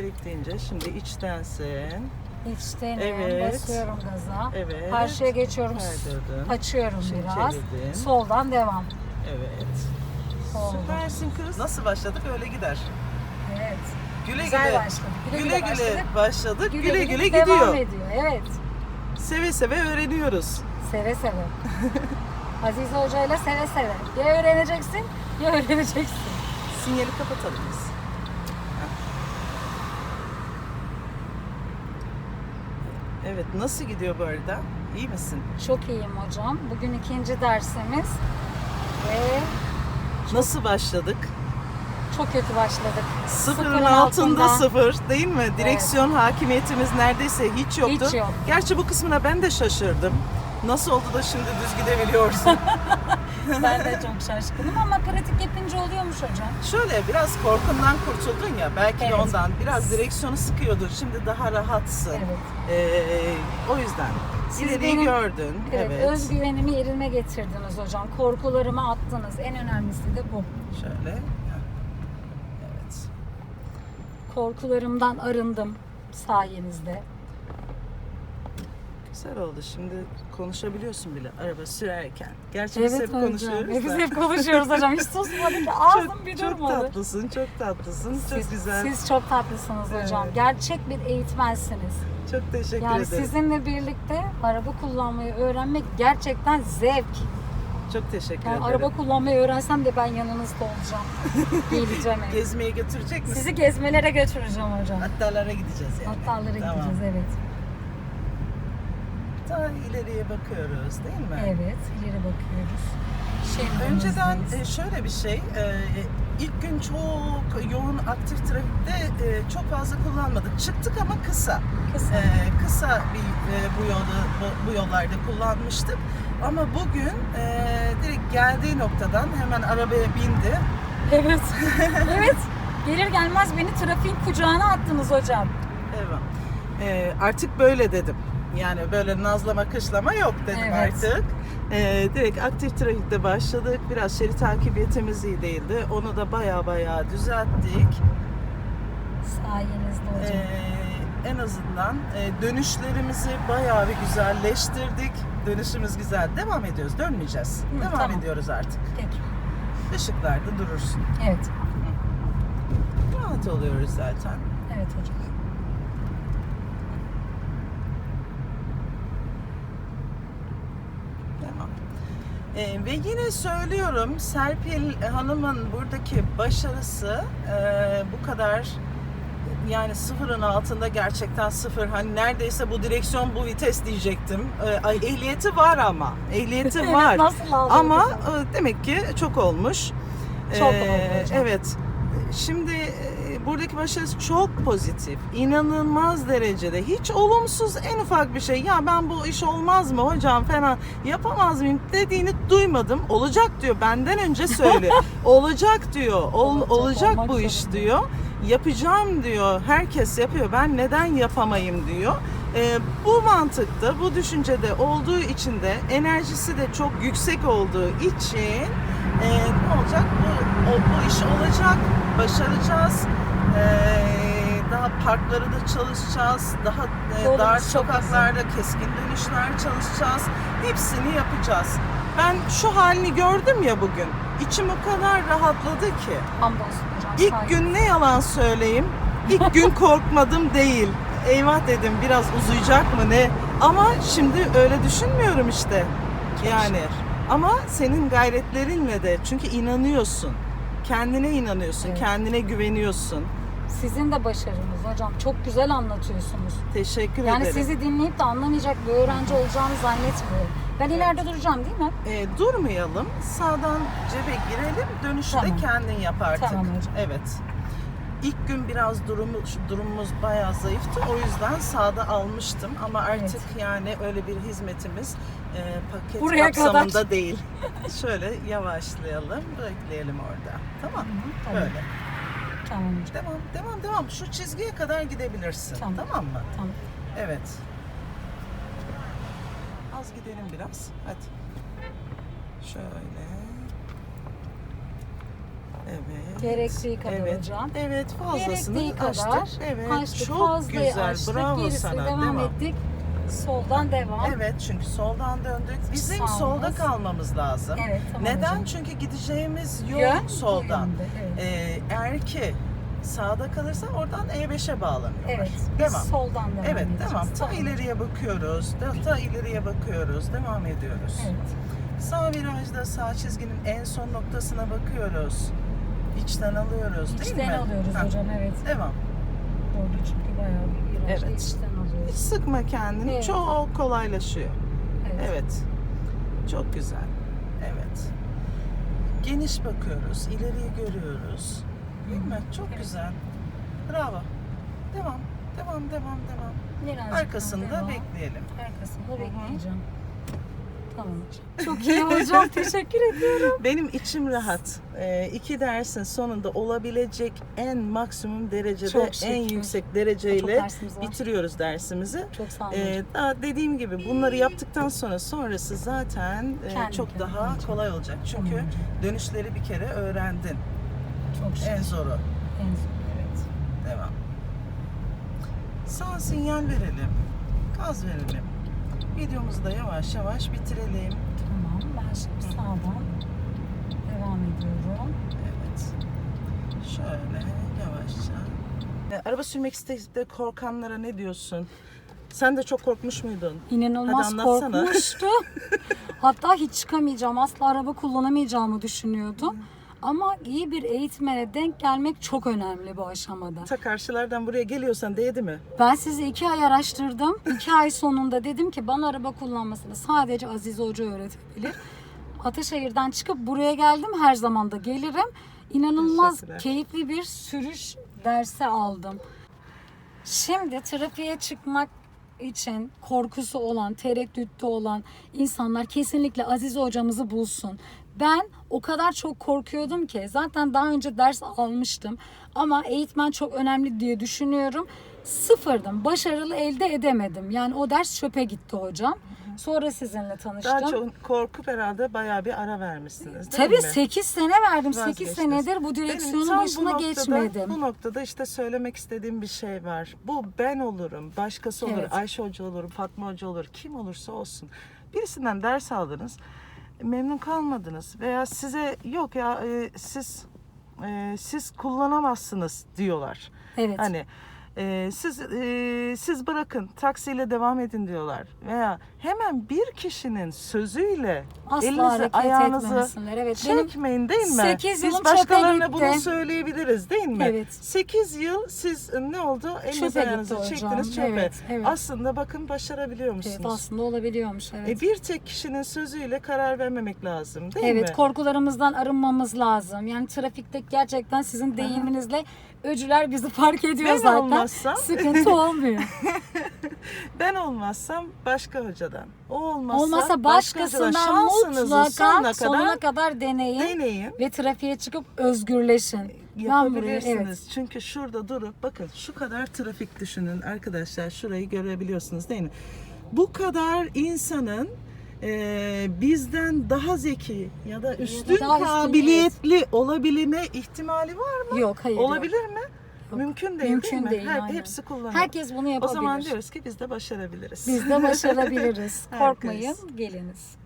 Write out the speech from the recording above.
Gerektiğince şimdi içtensin. İçtenim. Evet. Basıyorum gaza. Evet. Karşıya geçiyorum. Kaydırdın. Açıyorum Şimdi biraz. çevirdin. Soldan devam. Evet. Oldu. Süpersin kız. Nasıl başladık öyle gider. Evet. Güle Güzel güle. başladık. Güle Güle başladık. başladık. Güle güle, devam gidiyor. ediyor. Evet. Seve seve öğreniyoruz. Seve seve. Azize Hoca ile seve seve. Ya öğreneceksin ya öğreneceksin. Sinyali kapatalım biz. Evet, nasıl gidiyor bu arada? İyi misin? Çok iyiyim hocam. Bugün ikinci dersimiz ve Nasıl başladık? çok kötü başladık. Sıfırın altında sıfır değil mi? Direksiyon hakimiyetimiz neredeyse hiç yoktu. Hiç yok. Gerçi bu kısmına ben de şaşırdım. Nasıl oldu da şimdi düz gidebiliyorsun? Ben de çok şaşkınım ama pratik yapınca oluyormuş hocam. Şöyle biraz korkundan kurtuldun ya belki de Evet. ondan. Biraz direksiyonu sıkıyordur. Şimdi daha rahatsın. Evet. Ee, o yüzden. Siz İleriyi benim- gördün. Evet, Evet. özgüvenimi yerine getirdiniz hocam. Korkularımı attınız. En önemlisi de bu. Şöyle. Evet. Korkularımdan arındım sayenizde. Güzel oldu. Şimdi konuşabiliyorsun bile araba sürerken. Gerçi biz hep hocam. konuşuyoruz Biz da. hep konuşuyoruz hocam. Hiç susmadı ki. Ağzım çok, bir çok durmadı. tatlısın, çok tatlısın. Çok Siz, güzel. siz çok tatlısınız hocam. Evet. Gerçek bir eğitmensiniz. Çok teşekkür Yani ederim. sizinle birlikte araba kullanmayı öğrenmek gerçekten zevk. Çok teşekkür Yani ederim. araba kullanmayı öğrensem de ben yanınızda olacağım. Geleceğim. eve. Gezmeye götürecek misin? Sizi gezmelere götüreceğim hocam. Hattalara gideceğiz yani. Hattalara Tamam. gideceğiz evet. Daha ileriye bakıyoruz değil mi? Evet, ileri bakıyoruz. Önceden Şeridimizdeyiz. e, şöyle bir şey, e, ilk gün çok yoğun aktif trafikte e, çok fazla kullanmadık. Çıktık ama kısa. kısa. E, kısa bir e, bu yolu bu, bu yollarda kullanmıştık. Ama bugün e, direkt geldiği noktadan hemen arabaya bindi. Evet. evet. Gelir gelmez beni trafiğin kucağına attınız hocam. Evet. E, artık böyle dedim. Yani böyle nazlama kışlama yok dedim Evet. artık. E, direkt aktif trafikte başladık. Biraz şerit takibiyetimiz iyi değildi. Onu da baya baya düzelttik. Sayenizde hocam. Ee, en azından e, dönüşlerimizi bayağı bir güzelleştirdik. Dönüşümüz güzel. Devam ediyoruz. Dönmeyeceğiz. Hı, Devam tamam. ediyoruz artık. Peki. Işıklarda durursun. Evet. Rahat oluyoruz zaten. Evet hocam. Tamam. Ee, ve yine söylüyorum Serpil Hanım'ın buradaki başarısı e, bu kadar yani sıfırın altında gerçekten sıfır. Hani neredeyse bu direksiyon bu vites diyecektim. Ay, ehliyeti var ama. Ehliyeti var. nasıl Ama e, demek ki çok olmuş. Çok oldu hocam. Evet. Şimdi e, buradaki başarısı çok pozitif. inanılmaz derecede. Hiç olumsuz en ufak bir şey. Ya ben bu iş olmaz mı hocam falan yapamaz mıyım dediğini duymadım. Olacak diyor. Benden önce söyle. olacak diyor. Ol- Olacak, olacak bu iş zorunda. diyor. Yapacağım diyor. Herkes yapıyor. Ben neden yapamayım diyor. Ee, bu mantıkta, bu düşüncede olduğu için de enerjisi de çok yüksek olduğu için e, ne olacak? Bu, o, bu iş olacak, başaracağız. Ee, daha parklarda çalışacağız, daha e, Yolumuz dar çok sokaklarda keskin dönüşler çalışacağız. Hepsini yapacağız. Ben şu halini gördüm ya bugün. İçim o kadar rahatladı ki. Hamdolsun hocam. İlk sayenizde. gün ne yalan söyleyeyim. İlk gün korkmadım değil. Eyvah dedim biraz uzayacak mı ne? Ama şimdi öyle düşünmüyorum işte. Yani ama senin gayretlerinle de çünkü inanıyorsun. Kendine inanıyorsun, Evet. kendine güveniyorsun. Sizin de başarınız hocam. Çok güzel anlatıyorsunuz. Teşekkür Yani ederim. sizi dinleyip de anlamayacak bir öğrenci olacağımı zannetmiyorum. Ben ileride duracağım değil mi? Ee, durmayalım. Sağdan cebe girelim. Dönüşü Tamam. de kendin yap artık. Tamam hocam. Evet. İlk gün biraz durumumuz, durumumuz bayağı zayıftı. O yüzden sağda almıştım. Ama artık yani öyle bir hizmetimiz e, paket Buraya kapsamında kadar. değil. Şöyle yavaşlayalım, bekleyelim orada. Tamam mı? Tamam. Böyle. Tamam. Devam, devam, devam. Şu çizgiye kadar gidebilirsin. Tamam. tamam mı? Tamam. Evet. Az gidelim biraz. Hadi. Şöyle. Evet. Gerektiği kadar evet. hocam. Evet fazlasını Gerektiği açtık. kadar Evet açtık. çok Fazlayı güzel. açtık. Bravo Gerisi sana. devam, Devam. ettik. Soldan devam. Evet çünkü soldan döndük. Bizim Sağımız. solda kalmamız lazım. Evet, tamam Neden? hocam. Çünkü gideceğimiz yol Yön soldan. yönde, Evet. Ee, eğer ki sağda kalırsa oradan E5'e bağlanıyorlar. evet. Biz Devam. soldan devam Evet edeceğiz. tamam. Ta ileriye bakıyoruz. Da, ta ileriye bakıyoruz. Devam ediyoruz. Evet. Sağ virajda sağ çizginin en son noktasına bakıyoruz. İçten alıyoruz değil mi? İçten alıyoruz Ha, hocam evet. Devam. Orada çünkü bayağı bir virajda Evet. içten Hiç alıyoruz. sıkma kendini. Evet. Çok kolaylaşıyor. Evet. Evet. Çok güzel. Evet. Geniş bakıyoruz. ileriyi görüyoruz. Değil mi? Çok Evet. güzel. Bravo. Devam. Devam, devam, devam. Birazcık Arkasında devam. bekleyelim. Arkasında bekleyeceğim. Tamam. Çok iyi hocam. Teşekkür ediyorum. Benim içim rahat. Ee, iki dersin sonunda olabilecek en maksimum derecede, Çok en yüksek Çok dereceyle dersimiz var. bitiriyoruz dersimizi. Çok sağ olun. Ee, daha dediğim gibi bunları yaptıktan sonra sonrası zaten e, Kendi çok kendine daha olacak. kolay olacak. Çünkü dönüşleri bir kere öğrendin. Çok şükür. En zoru. En son. Evet. Devam. Sağ sinyal verelim. Gaz verelim. Videomuzu da yavaş yavaş bitirelim. Tamam. Ben şimdi sağdan devam ediyorum. Evet. Şöyle yavaşça. E, araba sürmek isteyip de korkanlara ne diyorsun? Sen de çok korkmuş muydun? İnanılmaz Hadi anlatsana. korkmuştu. Hatta hiç çıkamayacağım, asla araba kullanamayacağımı düşünüyordum. Ama iyi bir eğitmene denk gelmek çok önemli bu aşamada. Ta karşılardan buraya geliyorsan değdi mi? Ben sizi iki ay araştırdım. İki ay sonunda dedim ki bana araba kullanmasını sadece Aziz Hoca öğretebilir. Ataşehir'den çıkıp buraya geldim. Her zaman da gelirim. İnanılmaz keyifli bir sürüş dersi aldım. Şimdi trafiğe çıkmak için korkusu olan, tereddütte olan insanlar kesinlikle Aziz hocamızı bulsun. Ben o kadar çok korkuyordum ki zaten daha önce ders almıştım ama eğitmen çok önemli diye düşünüyorum. Sıfırdım. Başarılı elde edemedim. Yani o ders çöpe gitti hocam. Sonra sizinle tanıştım. Daha çok korkup herhalde bayağı bir ara vermişsiniz değil Tabii mi? 8 sene verdim. 8 Vazgeçtiniz. senedir bu Benim direksiyonun bu başına noktada- geçmedim. Bu noktada işte söylemek istediğim bir şey var. Bu ben olurum, başkası olur, Evet. Ayşe Hoca olur, Fatma Hoca olur, kim olursa olsun. Birisinden ders aldınız, memnun kalmadınız veya size yok ya e, siz e, siz kullanamazsınız diyorlar. Evet. Hani e, siz e, siz bırakın taksiyle devam edin diyorlar veya hemen bir kişinin sözüyle Asla elinizi ayağınızı. Evet. Çekmeyin değil mi? sekiz yılım Biz başkalarına bunu söyleyebiliriz değil mi? Evet. 8 yıl siz e, ne oldu? Elinizi Çöpe ayağınızı gitti çektiniz çöpe. Evet, evet. Aslında bakın başarabiliyor musunuz? Evet, aslında olabiliyormuş. Evet. E, bir tek kişinin sözüyle karar vermemek lazım değil Evet, mi? korkularımızdan arınmamız lazım. Yani trafikte gerçekten sizin deyiminizle öcüler bizi fark ediyor Ben zaten. Olmazsam- Sıkıntı olmuyor. Ben olmazsam başka hocadan. O olmazsa Olmazsa başka başkasından Şansınızı mutlaka sonuna sonuna kadar kadar deneyin deneyin. ve trafiğe çıkıp özgürleşin. Buraya Yapabilirsiniz. evet. Çünkü şurada durup bakın şu kadar trafik düşünün arkadaşlar. Şurayı görebiliyorsunuz değil mi? Bu kadar insanın e, bizden daha zeki ya da üstün daha üstün, kabiliyetli olabilme ihtimali var mı? Yok hayır. yok. Olabilir mi? Mümkün değil Mümkün değil mi? değil, Her- aynen. hepsi kullanıyor. Herkes bunu o yapabilir. zaman diyoruz ki biz de başarabiliriz. Biz de başarabiliriz. Korkmayın, geliniz.